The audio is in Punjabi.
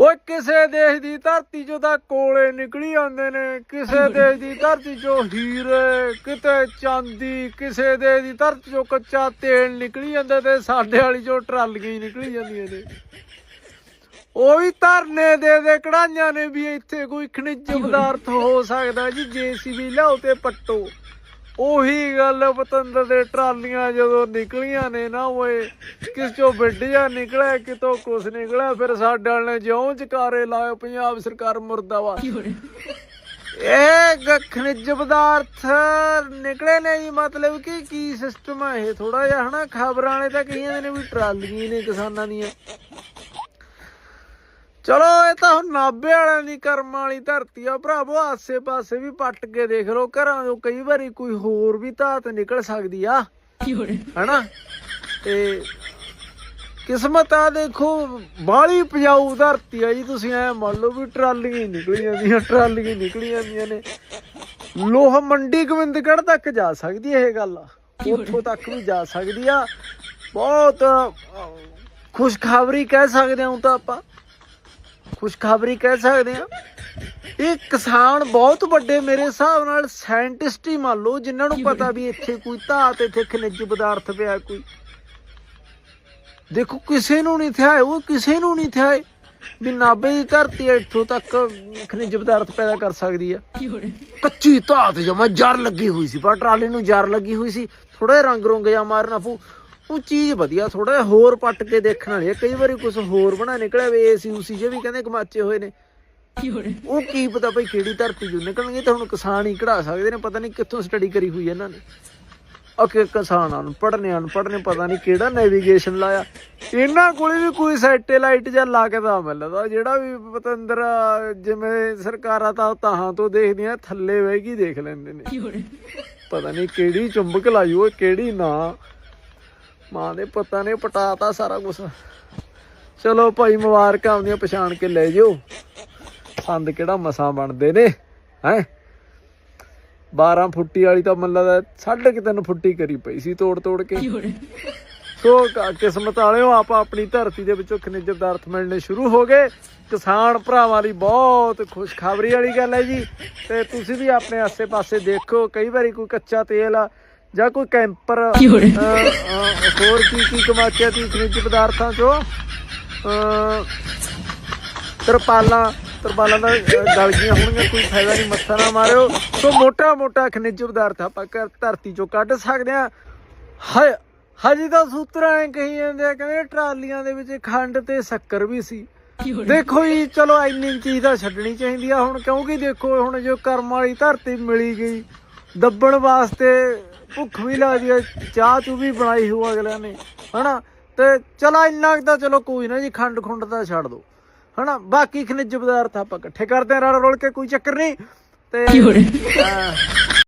ਓਏ ਕਿਸੇ ਦੇਸ਼ ਦੀ ਧਰਤੀ ਚੋਂ ਤਾਂ ਕੋਲੇ ਨਿਕਲੀ ਜਾਂਦੇ ਨੇ। ਕਿਸੇ ਦੇਸ਼ ਦੀ ਧਰਤੀ ਚੋਂ ਹੀਰੇ, ਕਿਤੇ ਚਾਂਦੀ, ਕਿਸੇ ਦੇਸ਼ ਦੀ ਧਰਤੀ ਚੋਂ ਕੱਚਾ ਤੇਲ ਨਿਕਲੀ ਜਾਂਦਾ ਤੇ ਸਾਡੇ ਵਾਲੀ ਚੋਂ ਟਰਾਲੀਆਂ ਹੀ ਨਿਕਲੀ ਜਾਂਦੀਆਂ ਨੇ। ਉਹ ਵੀ ਧਰਨੇ ਦੇ ਦੇ ਕਢਾਈਆਂ ਨੇ ਵੀ ਇੱਥੇ ਕੋਈ ਖਣਿਜ ਪਦਾਰਥ ਹੋ ਸਕਦਾ ਜੀ। ਜੀਸੀਬੀ ਲਿਆਓ ਤੇ ਪੱਟੋ। ਉਹੀ ਗੱਲ ਪਤੰਦਰ ਦੇ ਟਰਾਲੀਆਂ ਜਦੋਂ ਨਿਕਲੀਆਂ ਨੇ ਨਾ ਓਏ ਕਿਸ ਚੋਂ ਵੱਡਿਆ ਨਿਕਲਿਆ ਕਿਤੋਂ ਕੁਛ ਨਿਕਲਿਆ ਫਿਰ ਸਾਡੇ ਵਾਲੇ ਨੇ ਜਿਉਂ ਚਕਾਰੇ ਲਾਏ ਪੰਜਾਬ ਸਰਕਾਰ ਮੁਰਦਾਬਾਦ। ਇਹ ਖਣਿਜ ਪਦਾਰਥ ਨਿਕਲੇ ਨੇ ਜੀ ਮਤਲਬ ਕਿ ਕੀ ਸਿਸਟਮ ਹੈ ਇਹ? ਥੋੜਾ ਜਿਹਾ ਹਨਾ ਖਬਰਾਂ ਵਾਲੇ ਤਾਂ ਕਹੀਆਂ ਨੇ ਵੀ ਟਰਾਲੀਆਂ ਨੇ ਕਿਸਾਨਾਂ ਦੀਆਂ। ਚਲੋ ਇਹ ਤਾਂ ਹੁਣ ਨਾਭੇ ਵਾਲਿਆਂ ਦੀ ਕਰਮ ਵਾਲੀ ਧਰਤੀ ਆ ਭਰਾਵੋ ਆਸੇ ਪਾਸੇ ਵੀ ਪੱਟ ਕੇ ਦੇਖ ਲਓ ਘਰਾਂ ਤੋਂ ਕਈ ਵਾਰੀ ਕੋਈ ਹੋਰ ਵੀ ਧਾਤ ਨਿਕਲ ਸਕਦੀ ਆ। ਹਨਾ? ਤੇ ਕਿਸਮਤ ਆ ਦੇਖੋ ਬਾਲੀ ਪਜਾਊ ਧਰਤੀ ਆ ਜੀ ਤੁਸੀਂ ਐ ਮੰਨ ਲਓ ਵੀ ਟਰਾਲੀਆਂ ਹੀ ਨਿਕਲੀ ਜਾਂਦੀਆਂ ਟਰਾਲੀਆਂ ਹੀ ਨਿਕਲੀ ਜਾਂਦੀਆਂ ਨੇ। ਲੋਹ ਮੰਡੀ ਗੋਬਿੰਦਗੜ੍ਹ ਤੱਕ ਜਾ ਸਕਦੀ ਇਹ ਗੱਲ। ਉੱਥੋਂ ਤੱਕ ਵੀ ਜਾ ਸਕਦੀ ਆ। ਬਹੁਤ ਖੁਸ਼ਖਬਰੀ ਕਹਿ ਸਕਦੇ ਹਾਂ ਤਾਂ ਆਪਾਂ। ਖੁਸ਼ਖਬਰੀ ਕਹਿ ਸਕਦੇ ਆ। ਇਹ ਕਿਸਾਨ ਬਹੁਤ ਵੱਡੇ ਮੇਰੇ ਹਿਸਾਬ ਨਾਲ ਸਾਇੰਟਿਸਟ ਹੀ ਮੰਨ ਲਓ ਜਿਨ੍ਹਾਂ ਨੂੰ ਪਤਾ ਵੀ ਇੱਥੇ ਕੋਈ ਧਾਤ ਇੱਥੇ ਖਣਿਜ ਪਦਾਰਥ ਪਿਆ ਕੋਈ। ਦੇਖੋ ਕਿਸੇ ਨੂੰ ਨਹੀਂ ਥਿਆਏ ਉਹ ਕਿਸੇ ਨੂੰ ਨਹੀਂ ਥਿਆਏ ਵੀ ਨਾਭੇ ਦੀ ਧਰਤੀ ਇੱਥੋਂ ਤੱਕ ਖਣਿਜ ਪਦਾਰਥ ਪੈਦਾ ਕਰ ਸਕਦੀ ਆ। ਕੱਚੀ ਧਾਤ ਜਮਾ ਜਰ ਲੱਗੀ ਹੋਈ ਸੀ ਪਰ ਟਰਾਲੇ ਨੂੰ ਜਰ ਲੱਗੀ ਹੋਈ ਸੀ। ਥੋੜਾ ਰੰਗ ਰੁੰਗ ਜਾਂ ਮਾਰਨਾ ਫੂ ਉਹ ਚੀਜ਼ ਵਧੀਆ ਥੋੜਾ ਜਿਹਾ ਹੋਰ ਪੱਟ ਕੇ ਦੇਖਣ ਵਾਲੀ ਆ। ਕਈ ਵਾਰੀ ਕੁਝ ਹੋਰ ਬਣਾ ਨਿਕਲਿਆ ਵੇ ਏਸੀ ਉਸੀ ਜੇ ਵੀ ਕਹਿੰਦੇ ਕਮਾਚੇ ਹੋਏ ਨੇ। ਉਹ ਕੀ ਪਤਾ ਭਈ ਕਿਹੜੀ ਧਰਤੀ ਚੋਂ ਨਿਕਲਣਗੇ ਤਾਂ ਹੁਣ ਕਿਸਾਨ ਹੀ ਕਢਾ ਸਕਦੇ ਨੇ ਪਤਾ ਨਹੀਂ ਕਿੱਥੋਂ ਸਟੱਡੀ ਕਰੀ ਹੋਈ ਹੈ ਇਹਨਾਂ ਨੇ। ਅਕੇ ਕਿਸਾਨਾਂ ਨੂੰ ਪੜਨੇ ਅਨਪੜ੍ਹ ਨੇ ਪਤਾ ਨਹੀਂ ਕਿਹੜਾ ਨੈਵੀਗੇਸ਼ਨ ਲਾਇਆ। ਇਹਨਾਂ ਕੋਲੇ ਵੀ ਕੋਈ ਸੈਟੇਲਾਈਟ ਜਾਂ ਲਾ ਕੇ ਤਾਂ ਮਿਲਦਾ ਜਿਹੜਾ ਵੀ ਪਤੰਦਰ ਜਿਵੇਂ ਸਰਕਾਰਾਂ ਤਾਂ ਤਾਹਾਂ ਤੋਂ ਦੇਖਦੀਆਂ ਥੱਲੇ ਬਹਿ ਕੇ ਹੀ ਦੇਖ ਲੈਂਦੇ ਨੇ। ਪਤਾ ਨਹੀਂ ਕਿਹੜੀ ਚੁੰਬਕ ਲਾਈ ਉਹ ਕਿਹੜੀ ਨਾ। ਮਾਂ ਦੇ ਪਤਾ ਨੇ ਪਟਾਤਾ ਸਾਰਾ ਕੁਝ ਚਲੋ ਭਾਈ ਮੁਬਾਰਕਾਂ ਆਉਂਦੀਆਂ ਪਛਾਣ ਕੇ ਲੈ ਜਿਓ। ਸੰਦ ਕਿਹੜਾ ਮਸਾਂ ਬਣਦੇ ਨੇ, ਹੈ? 12 ਫੁੱਟੀ ਵਾਲੀ ਤਾਂ ਮਨ ਲੱਗਦਾ ਸਾਢੇ ਕਿ ਤਿੰਨ ਫੁੱਟੀ ਕਰੀ ਪਈ ਸੀ ਤੋੜ ਤੋੜ ਕੇ। ਸੋ ਕ- ਕਿਸਮਤ ਵਾਲਿਓ, ਆਪਾਂ ਆਪਣੀ ਧਰਤੀ ਦੇ ਵਿੱਚੋਂ ਖਣਿਜ ਪਦਾਰਥ ਮਿਲਣੇ ਸ਼ੁਰੂ ਹੋ ਗਏ। ਕਿਸਾਨ ਭਰਾਵਾਂ ਲਈ ਬਹੁਤ ਖੁਸ਼ਖਬਰੀ ਵਾਲੀ ਗੱਲ ਹੈ ਜੀ। ਤੇ ਤੁਸੀਂ ਵੀ ਆਪਣੇ ਆਸੇ-ਪਾਸੇ ਦੇਖੋ, ਕਈ ਵਾਰੀ ਕੋਈ ਕੱਚਾ ਤੇਲ ਆ ਜਾਂ ਕੋਈ ਕੈਂਪਰ ਹੋਰ ਕੀ ਕੀ ਕਮਾਚਿਆ ਦੀ ਖਣਿਜ ਪਦਾਰਥਾਂ ਚੋਂ? ਤਰਪਾਲਾਂ ਤਰਪਾਲਾਂ ਦਾ ਗਲ ਗਈਆਂ ਹੋਣਗੀਆਂ ਕੋਈ ਫਾਇਦਾ ਨਹੀਂ ਮੱਥਾ ਨਾ ਮਾਰਿਓ। ਸੋ ਮੋਟਾ ਮੋਟਾ ਖਣਿਜ ਪਦਾਰਥ ਆਪਾਂ ਧਰਤੀ ਚੋਂ ਕੱਢ ਸਕਦੇ ਆ ਹ ਹਜੇ ਤਾਂ ਸੂਤਰਾਂ ਐ ਕਹੀ ਜਾਂਦੇ ਆ ਕਹਿੰਦੇ ਟਰਾਲੀਆਂ ਦੇ ਵਿੱਚ ਖੰਡ ਤੇ ਸ਼ੱਕਰ ਵੀ ਸੀ। ਦੇਖੋ ਜੀ ਚਲੋ ਇੰਨੀ ਚੀਜ਼ ਤਾਂ ਛੱਡਣੀ ਚਾਹੀਦੀ ਆ ਹੁਣ ਕਿਉਂਕਿ ਦੇਖੋ ਹੁਣ ਜੋ ਕਰਮ ਵਾਲੀ ਧਰਤੀ ਮਿਲੀ ਗਈ ਦੱਬਣ ਵਾਸਤੇ ਭੁੱਖ ਵੀ ਲੱਗਦੀ ਹੈ ਚਾਹ ਚੂ ਵੀ ਬਣਾਈ ਹੋ ਅਗਲਿਆਂ ਨੇ ਹਨਾ? ਤੇ ਚਲਾ ਇੰਨਾ ਤਾਂ ਚਲੋ ਕੋਈ ਨਾ ਜੀ ਖੰਡ ਖੁੰਡ ਤਾਂ ਛੱਡ ਦੋ ਹਨਾ? ਬਾਕੀ ਖਣਿਜ ਪਦਾਰਥ ਆਪਾਂ ਇਕੱਠੇ ਕਰਦੇ ਆ ਰਲ ਰੋਲ ਕੇ ਕੋਈ ਚੱਕਰ ਨਹੀਂ। ਤੇ